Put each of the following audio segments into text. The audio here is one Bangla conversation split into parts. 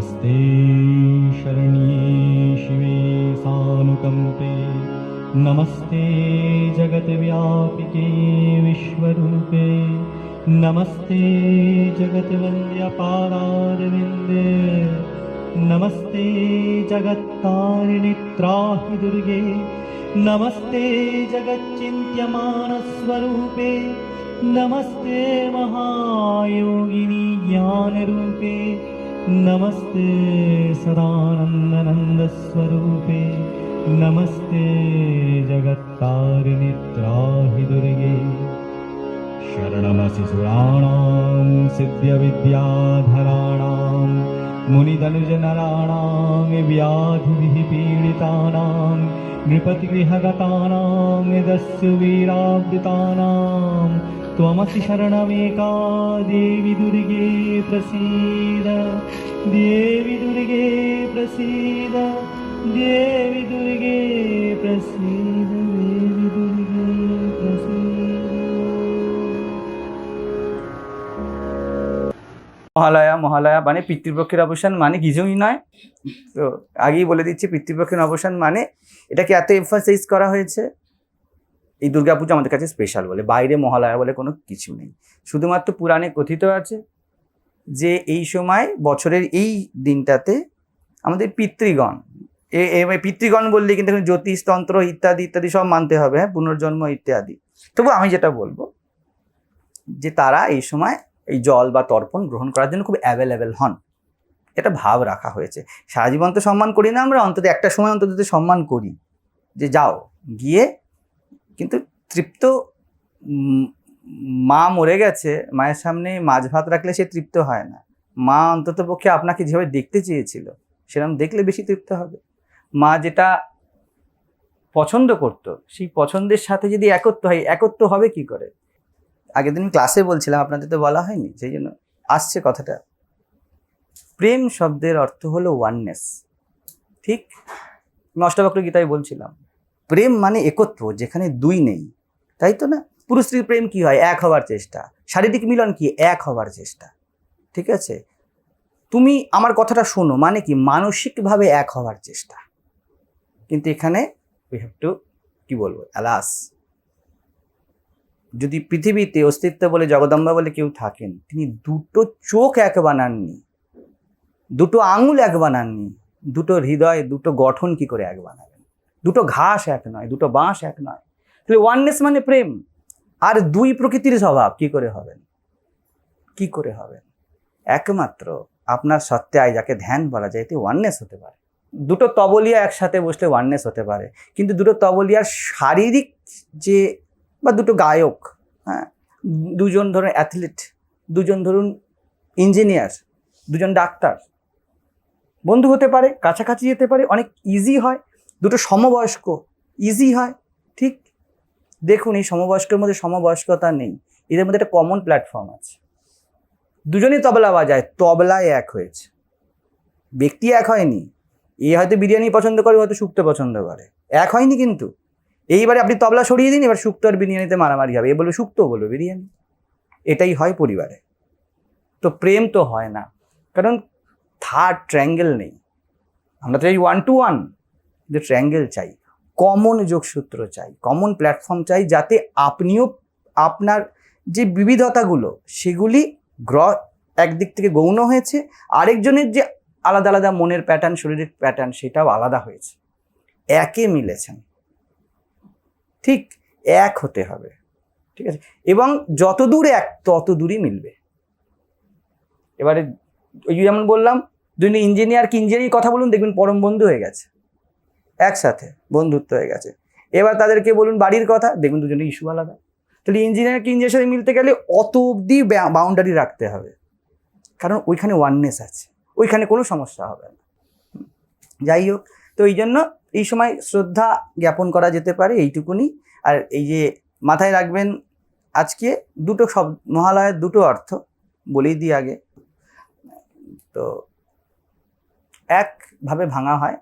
नमस्ते शरण्ये शिवे सानुकम्पे। नमस्ते जगद्व्यापिके विश्वरूपे। नमस्ते जगद्वन्द्यपादारविन्दे नमस्ते जगत्तारिणि त्राहि दुर्गे। नमस्ते जगच्चिन्त्यमानस्वरूपे। नमस्ते महायोगिनी ज्ञानरूपे नमस्ते सदानन्दनन्दस्वरूपे। नमस्ते जगत्तारिणि त्राहि दुर्गे शरणमसि सुराणां सिद्ध्यविद्याधराणां मुनिदनुजनराणां व्याधिभिः पीडितानां नृपतिगृहगतानां यदस्युवीरावृतानां त्वमसि शरणमेका देवि दुर्गे प्रसीद देवि दुर्गे प्रसीद देवि दुर्गे प्रसीद देवि दुर्गे प्रसीद মহালয়া মহালয়া মানে পিতৃপক্ষের অবসান মানে কিছুই নয় তো আগেই বলে দিচ্ছি পিতৃপক্ষের অবসান মানে এটাকে এত এমফাসাইজ করা হয়েছে। এই দুর্গাপুজো আমাদের কাছে স্পেশাল বলে, বাইরে মহালয়া বলে কোনো কিছু নেই। শুধুমাত্র পুরাণে কথিত আছে যে এই সময় বছরের এই দিনটাতে আমাদের পিতৃগণ, এ পিতৃগণ বললে কিন্তু এখন জ্যোতিষতন্ত্র ইত্যাদি ইত্যাদি সব মানতে হবে হ্যাঁ পুনর্জন্ম ইত্যাদি। তবু আমি যেটা বলব যে তারা এই সময় এই জল বা তর্পণ গ্রহণ করার জন্য খুব অ্যাভেলেবেল হন। এটা ভাব রাখা হয়েছে। সারা জীবন তো সম্মান করি না আমরা, অন্তত একটা সময় অন্তত সম্মান করি, যে যাও, গিয়ে কিন্তু তৃপ্ত মা মরে গেছে, মায়ের সামনে মাছ ভাত রাখলে সে তৃপ্ত হয় না। মা অন্তত পক্ষে আপনাকে যেভাবে দেখতে চেয়েছিল, সেরকম দেখলে বেশি তৃপ্ত হবে। মা যেটা পছন্দ করতো, সেই পছন্দের সাথে যদি একত্র হয়, একত্র হবে কি করে? আগের দিন ক্লাসে বলছিলাম, আপনাদের তো বলা হয়নি, সেই জন্য আসছে কথাটা। প্রেম শব্দের অর্থ হলো ওয়াননেস ঠিক? অষ্টবক্র গীতায় বলছিলাম। প্রেম মানে একত্র, যেখানে দুই নেই। তাই তো না? পুরুষ স্ত্রীর প্রেম কি হয়? এক হওয়ার চেষ্টা। শারীরিক মিলন কি? এক হওয়ার চেষ্টা। ঠিক আছে? তুমি আমার কথাটা শোনো মানে কি? মানসিকভাবে এক হওয়ার চেষ্টা। কিন্তু এখানে উই হ্যাভ টু কি বলব? অ্যালাস যদি পৃথিবীতে অস্তিত্ব বলে, জগদম্বা বলে কেউ থাকেন, তিনি দুটো চোখ এক বানাননি। দুটো আঙুল এক বানাননি, দুটো হৃদয়, দুটো গঠন কি করে এক বানাবেন দুটো ঘাস এক নয়, দুটো বাঁশ এক নয়। তাহলে ওয়াননেস মানে প্রেম। আর দুই প্রকৃতির স্বভাব কি করে হবেন কি করে হবেন একমাত্র আপনার সত্ত্বে আয় যাকে ধ্যান বলা যায়, এতে ওয়াননেস হতে পারে। দুটো তবলিয়া একসাথে বসলে ওয়াননেস হতে পারে। কিন্তু দুটো তবলিয়ার শারীরিক যে, বা দুটো গায়ক হ্যাঁ দুজন ধরুন অ্যাথলিট দুজন ধরুন ইঞ্জিনিয়ার দুজন ডাক্তার বন্ধু হতে পারে, কাছাকাছি যেতে পারে, অনেক ইজি হয়। দুটো সমবয়স্ক ইজি হয়, ঠিক? দেখুন, এই সমবয়স্কের মধ্যে সমবয়স্কতা নেই। এদের মধ্যে একটা কমন প্ল্যাটফর্ম আছে। দুজনেই তবলা বাজায়, তবলায় এক হয়েছে। ব্যক্তি এক হয়নি। এ হয়তো বিরিয়ানি পছন্দ করে হয়তো শুক্তো পছন্দ করে। এক হয়নি কিন্তু। এইবারে আপনি তবলা সরিয়ে দিন, এবার শুক্তো আর বিরিয়ানিতে মারামারি হবে। এ বলবে শুক্তো বলবে বিরিয়ানি। এটাই হয় পরিবারে। তো প্রেম তো হয় না। কারণ থার্ড ট্র্যাঙ্গেল নেই। আমরা তো এই ওয়ান টু ওয়ান যে ট্র্যাঙ্গেল চাই কমন যোগসূত্র চাই কমন প্ল্যাটফর্ম চাই যাতে আপনিও আপনার যে বিবিধতাগুলো, সেগুলি গ্র, একদিক থেকে গৌণ হয়েছে, আরেকজনের যে আলাদা আলাদা মনের প্যাটার্ন শরীরের প্যাটার্ন সেটাও আলাদা হয়েছে। একে মিলেছেন ঠিক এক হতে হবে। ঠিক আছে? এবং যত দূর এক তত দূরই মিলবে। এবারে ওই যেমন বললাম দুই ইঞ্জিনিয়ার কি ইঞ্জিনিয়ারিং কথা বলুন, দেখবেন পরম বন্ধু হয়ে গেছে। একসাথে বন্ধুত্ব হয়ে গেছে। এবার তাদেরকে বলুন বাড়ির কথা দেখুন দুজনে ইস্যু আলাদা। তাহলে ইঞ্জিনিয়ার কি ইঞ্জিনিয়ার সাথে মিলতে গেলে অত অব্দি বাউন্ডারি রাখতে হবে। কারণ ওইখানে ওয়াননেস আছে। ওইখানে কোনো সমস্যা হবে না। যাই হোক, তো এই জন্য এই সময় শ্রদ্ধা জ্ঞাপন করা যেতে পারে এইটুকুনি। আর এই যে মাথায় রাখবেন, আজকে দুটো সব মহালয়ের দুটো অর্থ বলেই দিই আগে। তো একভাবে ভাঙা হয়।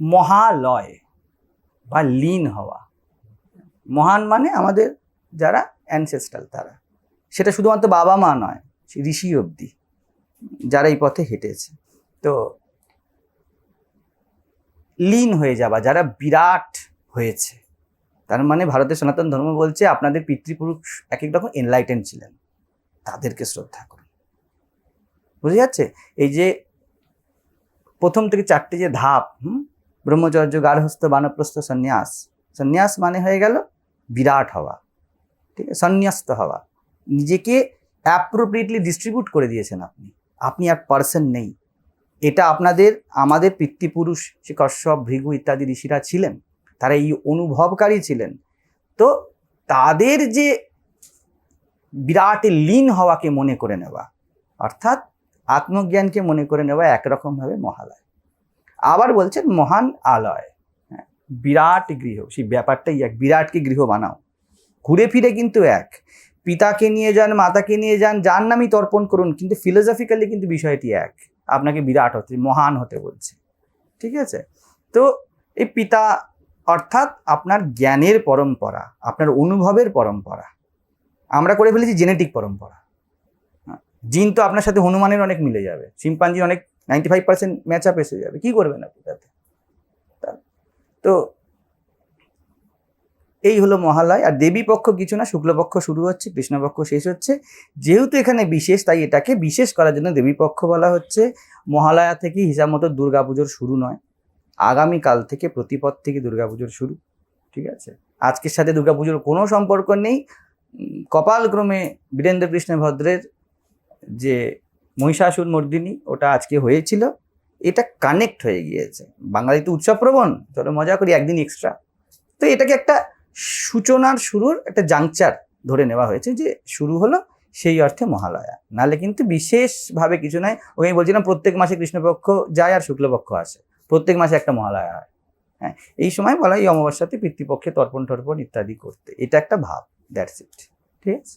মহালয় বা লীন হওয়া। মহান মানে আমাদের যারা অ্যানসেস্ট্রাল তারা। সেটা শুধুমাত্র বাবা মা নয় ঋষি অবধি, যারা এই পথে হেঁটেছে। তো লীন হয়ে যাওয়া, যারা বিরাট হয়েছে, তার মানে ভারতের সনাতন ধর্ম বলছে, আপনাদের পিতৃপুরুষ এক এক রকম এনলাইটেন ছিলেন। তাদেরকে শ্রদ্ধা করুন। বুঝে যাচ্ছে? এই যে প্রথম থেকে চারটে যে ধাপ, হুম? ব্রহ্মচর্য গার্হস্থ বানপ্রস্থ, সন্ন্যাস। সন্ন্যাস মানে হয়ে গেল বিরাট হওয়া, ঠিক আছে? সন্ন্যাস্ত হওয়া। নিজেকে অ্যাপ্রোপ্রিয়েটলি ডিস্ট্রিবিউট করে দিয়েছেন আপনি। আপনি আর পার্সন নেই। এটা আপনাদের, আমাদের পিতৃপুরুষ কশ্যপ, ভৃগু ইত্যাদি ঋষিরা ছিলেন। তারা এই অনুভবকারী ছিলেন। তো তাদের যে বিরাট লীন হওয়াকে মনে করে নেওয়া, অর্থাৎ আত্মজ্ঞানকে মনে করে নেওয়া একরকমভাবে মহালয়। আবার বলছেন মহান আলয়। হ্যাঁ, বিরাট গৃহ সেই ব্যাপারটাই এক বিরাটকে গৃহ বানাও। ঘুরে ফিরে কিন্তু এক। পিতাকে নিয়ে যান মাতাকে নিয়ে যান যার নামই তর্পণ করুন কিন্তু ফিলোসফিক্যালি কিন্তু বিষয়টি এক। আপনাকে বিরাট হতে মহান হতে বলছে। ঠিক আছে? তো এই পিতা অর্থাৎ আপনার জ্ঞানের পরম্পরা আপনার অনুভবের পরম্পরা। আমরা করে ফেলেছি জেনেটিক পরম্পরা। জিন তো আপনার সাথে হনুমানের অনেক মিলে যাবে। শিম্পাঞ্জি অনেক ninety five percent match up এসে যাবে। কি করবেন আপনি তাতে? তা- তো এই হলো মহালয়। আর দেবী পক্ষ কিছু না শুক্লপক্ষ শুরু হচ্ছে কৃষ্ণপক্ষ শেষ হচ্ছে। যেহেতু এখানে বিশেষ, তাই এটাকে বিশেষ করার জন্য দেবী পক্ষ বলা হচ্ছে। মহালয়া থেকে হিসাব মতো দুর্গাপুজোর শুরু নয়। আগামীকাল থেকে প্রতিপদ থেকে দুর্গাপুজোর শুরু। ঠিক আছে? আজকের সাথে দুর্গাপুজোর কোনো সম্পর্ক নেই। কপালক্রমে বীরেন্দ্র কৃষ্ণ ভদ্রের যে মহিষাসুর মর্দিনী, ওটা আজকে হয়েছিল, এটা কানেক্ট হয়ে গিয়েছে। বাঙালি তো উৎসবপ্রবণ, চলো মজা করি, একদিন এক্সট্রা তো এটাকে একটা সূচনার শুরুর একটা জাংচার ধরে নেওয়া হয়েছে যে শুরু হলো সেই অর্থে মহালয়া। নালে কিন্তু বিশেষভাবে কিছু নয় ওই আমি বলছিলাম, প্রত্যেক মাসে কৃষ্ণপক্ষ যায় আর শুক্লপক্ষ আসে। প্রত্যেক মাসে একটা মহালয়া হয়। হ্যাঁ এই সময় বলা হয়, এই অমাবস্যাতে পিতৃপক্ষে তর্পণ টর্পণ ইত্যাদি করতে। এটা একটা ভাব দ্যাটস ইট ঠিক আছে?